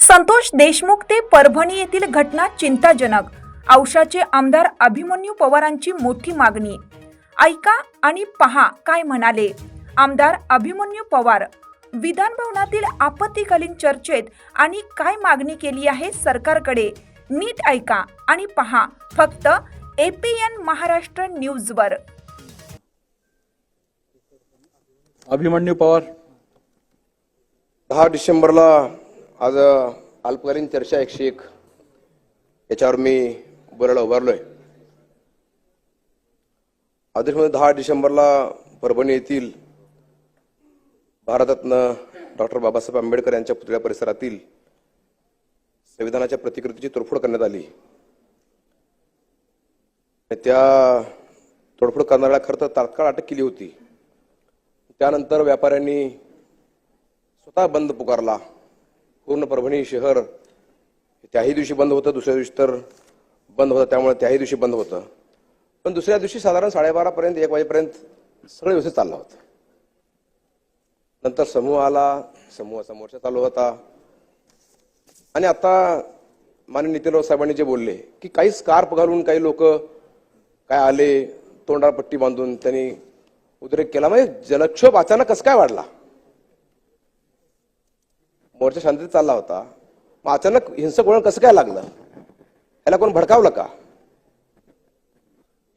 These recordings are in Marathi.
संतोष देशमुख ते परभणी येथील घटना चिंताजनक. औषाचे आमदार अभिमन्यू पवारांची मोठी मागणी. ऐका आणि पहा काय म्हणाले. आमदार अभिमन्यू पवार विधान भवनातील आपत्तीकालीन चर्चेत आणि काय मागणी केली आहे सरकारकडे? नीट ऐका आणि पहा फक्त एपीएन महाराष्ट्र न्यूजवर. अभिमन्यू पवार. दहा डिसेंबरला आज अल्पकालीन चर्चा एकशे एक. याच्यावर मी बोलायला उभारलोय. आदेशमध्ये दहा डिसेंबरला परभणी येथील भारतरत्न डॉक्टर बाबासाहेब आंबेडकर यांच्या पुतळ्या परिसरातील संविधानाच्या प्रतिकृतीची तोडफोड करण्यात आली. त्या तोडफोड करणाऱ्याला खरं तर तात्काळ अटक केली होती. त्यानंतर व्यापाऱ्यांनी स्वतः बंद पुकारला. पूर्ण परभणी शहर त्याही दिवशी बंद होतं दुसऱ्या दिवशी तर बंद होतं त्यामुळे त्याही दिवशी बंद होतं. पण दुसऱ्या दिवशी साधारण साडेबारापर्यंत एक वाजेपर्यंत सगळं व्यवस्थित चाललं होतं. नंतर समूह आला समूहाचा मोर्चा चालू होता. आणि आता माननीय नितीन राऊत साहेबांनी जे बोलले की काही स्कार्प घालून काही लोक काय आले तोंडाला पट्टी बांधून त्यांनी उद्रेक केला म्हणजे जलक्षोभ अचानक कसं काय वाढला? मोर्चा शांततेत चालला होता मग अचानक हिंसक वळण कसं काय लागलं? याला कोण भडकावलं का?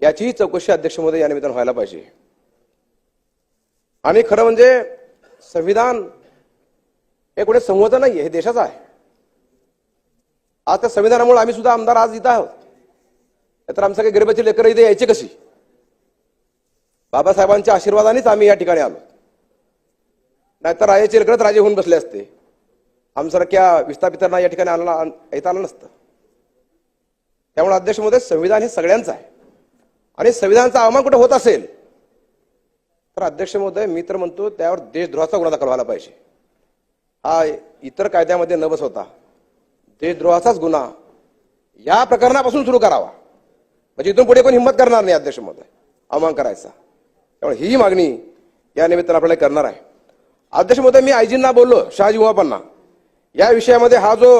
याचीही चौकशी अध्यक्ष या निमित्तानं व्हायला पाहिजे. आणि खरं म्हणजे संविधान हे कुठे संवत नाहीये हे देशाचं आहे. आज त्या संविधानामुळे आम्ही सुद्धा आमदार आज इथं आहोत. तर आमच्या काही गरिबाची लेकर इथे यायची कशी? बाबासाहेबांच्या आशीर्वादानेच आम्ही या ठिकाणी आलो. नाहीतर राजाची लेकरच राजे होऊन बसले असते. आमसारख्या विस्थापितांना या ठिकाणी आला येता आलं नसतं. त्यामुळे अध्यक्ष महोदय संविधान हे सगळ्यांचं आहे. आणि संविधानाचा अवमान कुठे होत असेल तर अध्यक्ष महोदय मी तर म्हणतो त्यावर देशद्रोहाचा गुन्हा दाखल व्हायला पाहिजे. हा इतर कायद्यामध्ये न बसवता देशद्रोहाचाच गुन्हा या प्रकरणापासून सुरू करावा. म्हणजे इथून पुढे कोण हिंमत करणार नाही अध्यक्ष महोदय अवमान करायचा. त्यामुळे ही मागणी या निमित्तानं आपल्याला करणार आहे. अध्यक्ष महोदय मी आयजींना बोललो शहाजी उमापांना. या विषयामध्ये हा जो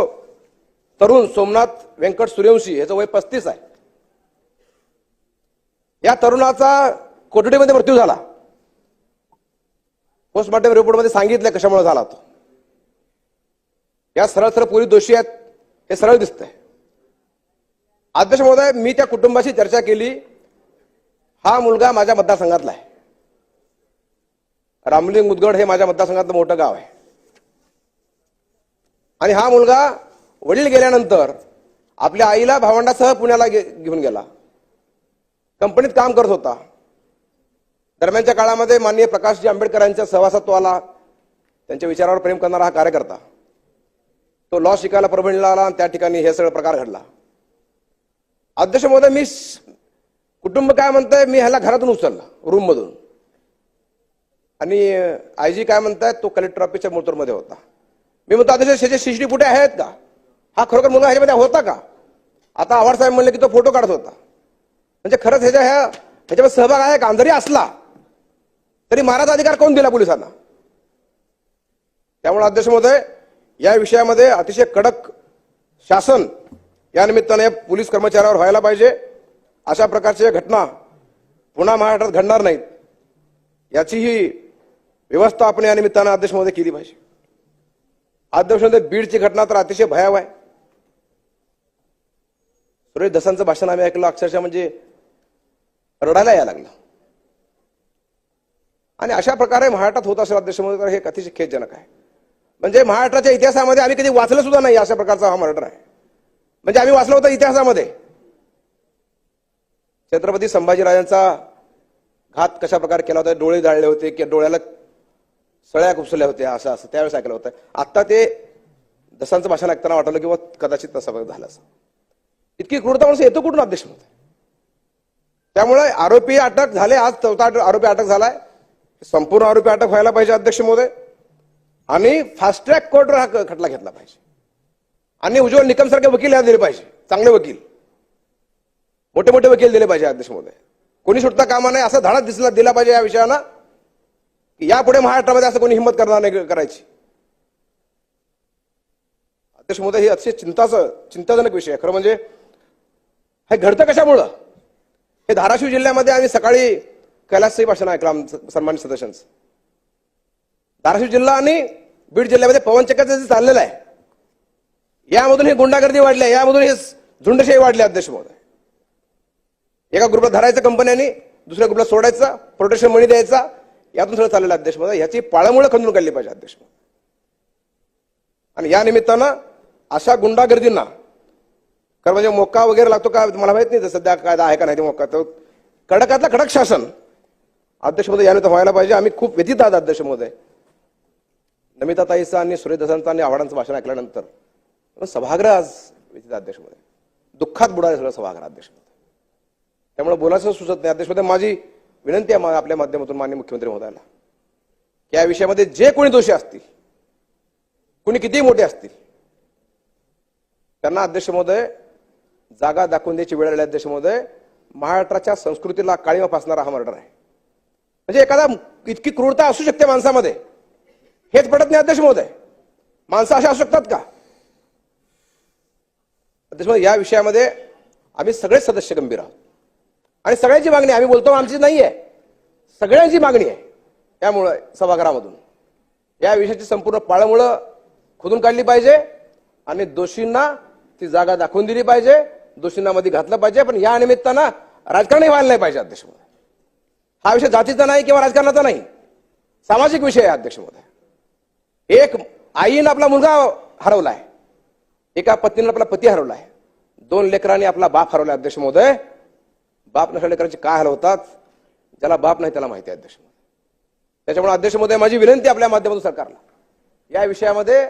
तरुण सोमनाथ व्यंकट सूर्यवंशी याचं वय पस्तीस आहे या तरुणाचा कोठडीमध्ये मृत्यू झाला. पोस्टमॉर्टम रिपोर्टमध्ये सांगितलं कशामुळे झाला तो. या सरळ सरळ पोलीस दोषी आहेत हे सरळ दिसतंय. अध्यक्ष महोदय मी त्या कुटुंबाशी चर्चा केली. हा मुलगा माझ्या मतदारसंघातला आहे. रामलिंग मुदगड हे माझ्या मतदारसंघातलं मोठं गाव आहे. आणि हा मुलगा वडील गेल्यानंतर आपल्या आईला भावंडासह पुण्याला गे- घेऊन गेला. कंपनीत काम करत होता. दरम्यानच्या काळामध्ये माननीय प्रकाशजी आंबेडकरांच्या सहवासात तो आला त्यांच्या विचारावर प्रेम करणारा हा कार्यकर्ता. तो लॉ शिकायला परभणीला आला आणि त्या ठिकाणी हे सगळं प्रकार घडला. अध्यक्ष महोदय मी कुटुंब काय म्हणतंय मी ह्याला घरातून उचलला रूममधून आणि आयजी काय म्हणतायत तो कलेक्टर ऑफिसच्या मोटरमध्ये होता. मी म्हणतो अध्यक्ष ह्याचे सीसीटी फुटे आहेत का? हा खरोखर मुलगा ह्याच्यामध्ये होता का? आता आवाडसाहेब म्हणले की तो फोटो काढत होता. म्हणजे खरंच ह्याच्या ह्या ह्याच्यामध्ये सहभाग आहे का? जरी असला तरी महाराज अधिकार कोण दिला पोलिसांना? त्यामुळे अध्यक्ष महोदय या विषयामध्ये अतिशय कडक शासन या निमित्ताने पोलीस कर्मचाऱ्यावर व्हायला पाहिजे. अशा प्रकारच्या घटना पुन्हा महाराष्ट्रात घडणार नाहीत. याचीही व्यवस्था आपण या निमित्तानं अध्यक्ष महोदय केली पाहिजे. अध्यक्ष बीडची घटना तर अतिशय भयाव आहे. सुरेश दसांचं भाषण आम्ही ऐकलं अक्षरशः म्हणजे रडायला यायला लागलं. आणि अशा प्रकारे महाराष्ट्रात होत असेल अध्यक्ष तर हे अतिशय खेदजनक आहे. म्हणजे महाराष्ट्राच्या इतिहासामध्ये आम्ही कधी वाचलं सुद्धा नाही अशा प्रकारचा हा मर्डर आहे. म्हणजे आम्ही वाचलं होतं इतिहासामध्ये. छत्रपती संभाजीराजांचा घात कशा प्रकारे केला होता? डोळे जाळले होते की डोळ्याला सळ्या खुपसल्या होत्या असं असं त्यावेळेस ऐकलं होतं. आता ते दसांचं भाषण ऐकताना वाटलं किंवा कदाचित तसा झालं झाला असं. इतकी क्रूरता माणसं येतो कुठून अध्यक्ष होते त्यामुळे आरोपी अटक झाले आज चौथा आरोपी अटक झालाय. संपूर्ण आरोपी अटक व्हायला पाहिजे अध्यक्ष मोदय आणि फास्ट ट्रॅक कोर्टवर हा खटला घेतला पाहिजे. आणि उज्ज्वल निकम सारखे वकील याला दिले पाहिजे. चांगले वकील. मोठे मोठे वकील दिले पाहिजे अध्यक्ष मोदय कोणी सुटता कामा नाही असा धडा दिसला दिला पाहिजे या विषयाला यापुढे महाराष्ट्रामध्ये असं कोणी हिंमत करणार नाही करायची. अध्यक्ष महोदय हे अतिशय चिंताचं चिंताजनक विषय आहे. खरं म्हणजे हे घडतं कशामुळं? हे धाराशिव जिल्ह्यामध्ये आम्ही सकाळी कैलासही भाषण ऐकलं आमचं सन्मानित सदस्यांचं. धाराशिव जिल्हा आणि बीड जिल्ह्यामध्ये पवनचक्राचं जे चाललेलं आहे. यामधून ही गुंडागर्दी वाढली आहे. यामधून हे झुंडशाही वाढली अध्यक्ष महोदय. एका ग्रुपला धरायचं कंपन्यांनी दुसऱ्या ग्रुपला सोडायचा प्रोटेक्शन मणी द्यायचा यातून सगळं चाललेलं अध्यक्ष महोदय ह्याची पाळमुळं खंदून काढली पाहिजे अध्यक्ष आणि या निमित्तानं अशा गुंडागर्दींना कारण म्हणजे मोका वगैरे लागतो का मला माहीत नाही तर सध्या कायदा आहे का नाही ते मोका. तो कडकातला कडक शासन अध्यक्ष महोदय याने तर व्हायला पाहिजे. आम्ही खूप व्यथित आहात अध्यक्ष महोदय नमिता ताईचं आणि सुरेश आणि आव्हाडांचं भाषण ऐकल्यानंतर सभागृह आज व्यथित अध्यक्ष महोदय दुःखात बुडाले सगळं सभागृह अध्यक्ष त्यामुळे बोलायचं सुचत नाही. अध्यक्ष महोदय माझी विनंती आहे आपल्या माध्यमातून मान्य मुख्यमंत्री महोदयाला की या विषयामध्ये जे कोणी दोषी असतील कोणी कितीही मोठे असतील त्यांना अध्यक्ष महोदय जागा दाखवून द्यायची वेळ आली अध्यक्ष महोदय महाराष्ट्राच्या संस्कृतीला काळीमा फासणारा हा मर्डर आहे. म्हणजे एखादा इतकी क्रूरता असू शकते माणसामध्ये. हेच पडत नाही अध्यक्ष महोदय. माणसं अशा असू शकतात का? अध्यक्ष महोदय या विषयामध्ये आम्ही सगळेच सदस्य गंभीर आहोत. आणि सगळ्यांची मागणी आम्ही बोलतो आमची नाही आहे सगळ्यांची मागणी आहे. त्यामुळं सभागृहामधून. या विषयाची संपूर्ण पाळमुळं खोदून काढली पाहिजे आणि दोषींना ती जागा दाखवून दिली पाहिजे. दोषींना मध्ये घातलं पाहिजे. पण या निमित्तानं राजकारणही व्हायला नाही पाहिजे अध्यक्ष महोदय हा विषय जातीचा नाही किंवा राजकारणाचा नाही. सामाजिक विषय आहे अध्यक्ष महोदय एक आईनं आपला मुलगा हरवला आहे एका पत्नीनं आपला पती हरवला आहे दोन लेकरांनी आपला बाप हरवलाय अध्यक्ष महोदय बाप नसल्या लेकरांचे काय हाल होतात ज्याला बाप नाही त्याला माहिती आहे अध्यक्ष त्याच्यामुळे अध्यक्ष महोदय माझी विनंती आपल्या माध्यमातून सरकारला. या विषयामध्ये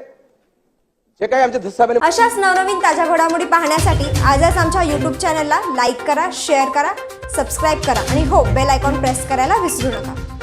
जे काही आमच्या धस्साबेने अशाच नवनवीन ताज्या घडामोडी पाहण्यासाठी आजच आमच्या यूट्यूब चॅनलला लाईक करा शेअर करा सबस्क्राईब करा आणि हो बेल आयकॉन प्रेस करायला विसरू नका.